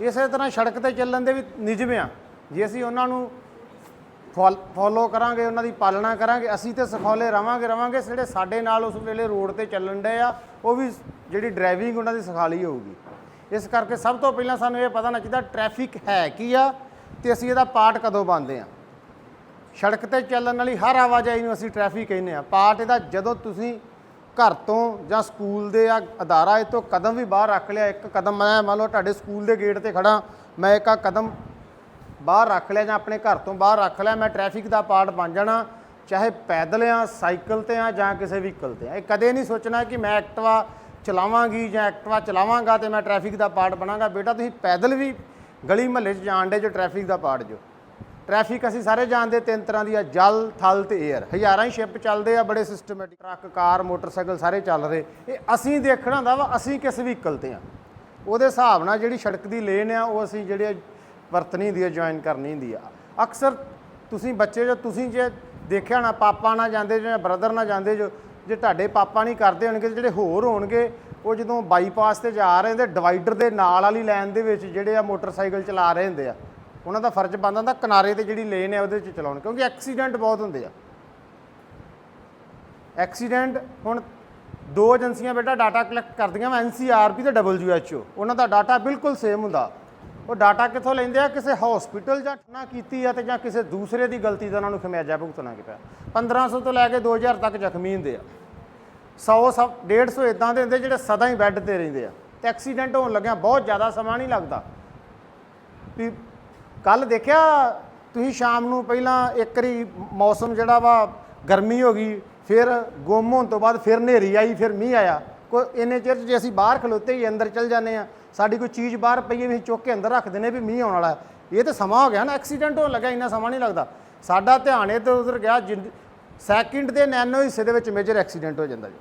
ਇਸੇ ਤਰ੍ਹਾਂ ਸੜਕ ਤੇ ਚੱਲਣ ਦੇ ਵੀ ਨਿਯਮ ਆ। ਜੇ ਅਸੀਂ ਉਹਨਾਂ ਨੂੰ ਫੋਲੋ ਕਰਾਂਗੇ, ਉਹਨਾਂ ਦੀ ਪਾਲਣਾ ਕਰਾਂਗੇ, ਅਸੀਂ ਤੇ ਸਫੌਲੇ ਰਵਾਂਗੇ ਰਵਾਂਗੇ, ਜਿਹੜੇ ਸਾਡੇ ਨਾਲ ਉਸ ਵੇਲੇ ਰੋਡ ਤੇ ਚੱਲਣ ਡਏ ਆ, ਉਹ ਵੀ ਜਿਹੜੀ ਡਰਾਈਵਿੰਗ ਉਹਨਾਂ ਦੀ ਸਿਖਾਲੀ ਹੋਊਗੀ। ਇਸ ਕਰਕੇ ਸਭ ਤੋਂ ਪਹਿਲਾਂ ਸਾਨੂੰ ਇਹ ਪਤਾ ਹੋਣਾ ਚਾਹੀਦਾ ਟ੍ਰੈਫਿਕ ਹੈ ਕੀ ਆ ਤੇ ਅਸੀਂ ਇਹਦਾ ਪਾਰਟ ਕਦੋਂ ਬਣਦੇ ਆ। ਸੜਕ ਤੇ ਚੱਲਣ ਵਾਲੀ ਹਰ ਆਵਾਜਾਈ ਨੂੰ ਅਸੀਂ ਟ੍ਰੈਫਿਕ ਕਹਿੰਦੇ ਆ। ਪਾਰਟ ਇਹਦਾ ਜਦੋਂ ਤੁਸੀਂ ਘਰ ਤੋਂ ਜਾਂ ਸਕੂਲ ਦੇ ਆ ਅਦਾਰਾ ਇਹ ਤੋਂ ਕਦਮ ਵੀ ਬਾਹਰ ਰੱਖ ਲਿਆ। ਇੱਕ ਕਦਮ ਮੈਂ ਮੰਨ ਲਓ ਤੁਹਾਡੇ ਸਕੂਲ ਦੇ ਗੇਟ ਤੇ ਖੜਾ ਮੈਂ ਇੱਕ ਆ ਕਦਮ ਬਾਹਰ ਰੱਖ ਲਿਆ ਜਾਂ ਆਪਣੇ ਘਰ ਤੋਂ ਬਾਹਰ ਰੱਖ ਲਿਆ, ਮੈਂ ਟ੍ਰੈਫਿਕ ਦਾ ਪਾਰਟ ਬਣ ਜਾਣਾ। ਚਾਹੇ ਪੈਦਲ ਆ, ਸਾਈਕਲ ਤੇ ਆ ਜਾਂ ਕਿਸੇ ਵਹੀਕਲ ਤੇ ਆ। ਇਹ ਕਦੇ ਨਹੀਂ ਸੋਚਣਾ ਕਿ ਮੈਂ ਐਕਟਿਵਾ ਚਲਾਵਾਂਗੀ ਜਾਂ ਐਕਟਿਵਾ ਚਲਾਵਾਂਗਾ ਤੇ ਮੈਂ ਟ੍ਰੈਫਿਕ ਦਾ ਪਾਰਟ ਬਣਾਂਗਾ। ਬੇਟਾ, ਤੁਸੀਂ ਪੈਦਲ ਵੀ ਗਲੀ ਮਹੱਲੇ 'ਚ ਜਾਣ ਦੇ ਜੋ ਟ੍ਰੈਫਿਕ ਦਾ ਪਾਰਟ ਜੋ। ਟ੍ਰੈਫਿਕ ਅਸੀਂ ਸਾਰੇ ਜਾਣਦੇ, ਤਿੰਨ ਤਰ੍ਹਾਂ ਦੀ ਆ, ਜਲ, ਥਲ ਤੇ 에ਅਰ ਹਜ਼ਾਰਾਂ ਹੀ ਸ਼ਿਪ ਚੱਲਦੇ ਆ, ਬੜੇ ਸਿਸਟਮੈਟਿਕ ਟਰੱਕ, ਕਾਰ, ਮੋਟਰਸਾਈਕਲ ਸਾਰੇ ਚੱਲ ਰਹੇ। ਇਹ ਅਸੀਂ ਦੇਖਣਾ ਹੁੰਦਾ ਵਾ, ਅਸੀਂ ਕਿਸ ਵਹੀਕਲ ਤੇ ਆ। ਉਹਦੇ ਹਿਸਾਬ ਨਾਲ ਜਿਹੜੀ ਸੜਕ ਦੀ ਲੇਨ ਆ, ਉਹ ਅਸੀਂ ਜਿਹੜੇ ਵਰਤਣੀ ਹੁੰਦੀ ਆ ਜੁਆਇਨ ਕਰਨੀ ਹੁੰਦੀ ਆ। ਅਕਸਰ ਤੁਸੀਂ ਬੱਚੇ ਜੋ, ਤੁਸੀਂ ਜੇ ਦੇਖਿਆ ਨਾ ਪਾਪਾ ਨਾਲ ਜਾਂਦੇ ਜਾਂ ਬ੍ਰਦਰ ਨਾਲ ਜਾਂਦੇ ਜੋ, ਜੇ ਤੁਹਾਡੇ ਪਾਪਾ ਨਹੀਂ ਕਰਦੇ ਹੋਣਗੇ, ਤੇ ਜਿਹੜੇ ਹੋਰ ਹੋਣਗੇ, ਉਹ ਜਦੋਂ ਬਾਈਪਾਸ ਤੇ ਜਾ ਰਹੇ ਹੁੰਦੇ ਡਿਵਾਈਡਰ ਦੇ ਨਾਲ ਵਾਲੀ ਲਾਈਨ ਦੇ ਵਿੱਚ ਜਿਹੜੇ ਆ ਮੋਟਰਸਾਈਕਲ ਚਲਾ ਰਹੇ ਹੁੰਦੇ ਆ। ਉਹਨਾਂ ਦਾ ਫਰਜ਼ ਬਣਦਾ ਹੁੰਦਾ ਕਿਨਾਰੇ ਤੇ ਜਿਹੜੀ ਲੇਨ ਹੈ ਉਹਦੇ 'ਚ ਚਲਾਉਣ, ਕਿਉਂਕਿ ਐਕਸੀਡੈਂਟ ਬਹੁਤ ਹੁੰਦੇ ਆ। ਐਕਸੀਡੈਂਟ ਹੁਣ ਦੋ ਏਜੰਸੀਆਂ ਬੇਟਾ ਡਾਟਾ ਕਲੈਕਟ ਕਰਦੀਆਂ ਵਾ ਐਨਸੀਆਰਪੀ ਤੇ WHO ਉਹਨਾਂ ਦਾ ਡਾਟਾ ਬਿਲਕੁਲ ਸੇਮ ਹੁੰਦਾ। ਉਹ ਡਾਟਾ ਕਿੱਥੋਂ ਲੈਂਦੇ ਆ? ਕਿਸੇ ਹਸਪੀਟਲ ਜਾਂ ਨਾ ਕੀਤੀ ਆ ਤੇ ਜਾਂ ਕਿਸੇ ਦੂਸਰੇ ਦੀ ਗਲਤੀ ਦਾ ਉਹਨਾਂ ਨੂੰ ਖਮਿਆਜਾ ਭੁਗਤਣਾ ਪਿਆ। 1500 ਤੋਂ ਲੈ ਕੇ 2000 ਤੱਕ ਜ਼ਖਮੀ ਹੁੰਦੇ ਆ। 100 ਸਭ 150 ਇਦਾਂ ਦੇ ਹੁੰਦੇ ਜਿਹੜੇ ਸਦਾ ਹੀ ਬੈੱਡ ਤੇ ਰਹਿੰਦੇ ਆ। ਤੇ ਐਕਸੀਡੈਂਟ ਹੋਣ ਲੱਗਿਆ ਬਹੁਤ ਜ਼ਿਆਦਾ ਸਮਾਂ ਨਹੀਂ ਲੱਗਦਾ। ਵੀ ਕੱਲ ਦੇਖਿਆ, ਤੁਸੀਂ ਸ਼ਾਮ ਨੂੰ ਪਹਿਲਾਂ ਇੱਕ ਵਾਰੀ ਮੌਸਮ ਜਿਹੜਾ ਵਾ, ਗਰਮੀ ਹੋ ਗਈ, ਫਿਰ ਗੁੰਮ ਹੋਣ ਤੋਂ ਬਾਅਦ ਫਿਰ ਹਨੇਰੀ ਆਈ, ਫਿਰ ਮੀਂਹ ਆਇਆ। ਕੋਈ ਇੰਨੇ ਚਿਰ 'ਚ ਜੇ ਅਸੀਂ ਬਾਹਰ ਖਲੋਤੇ ਹੀ ਅੰਦਰ ਚਲ ਜਾਂਦੇ ਆ ਸਾਡੀ ਕੋਈ ਚੀਜ਼ ਬਾਹਰ ਪਈ ਹੈ ਵੀ ਅਸੀਂ ਚੁੱਕ ਕੇ ਅੰਦਰ ਰੱਖ ਦਿੰਦੇ ਵੀ ਮੀਂਹ ਆਉਣ ਵਾਲਾ ਇਹ ਤਾਂ ਸਮਾਂ ਹੋ ਗਿਆ ਨਾ, ਐਕਸੀਡੈਂਟ ਹੋਣ ਲੱਗਾ, ਇੰਨਾ ਸਮਾਂ ਨਹੀਂ ਲੱਗਦਾ। ਸਾਡਾ ਧਿਆਨ ਇੱਧਰ ਉੱਧਰ ਗਿਆ ਸੈਕਿੰਡ ਦੇ ਨੈਨੋ ਹਿੱਸੇ ਦੇ ਵਿੱਚ ਮੇਜਰ ਐਕਸੀਡੈਂਟ ਹੋ ਜਾਂਦਾ ਜੀ।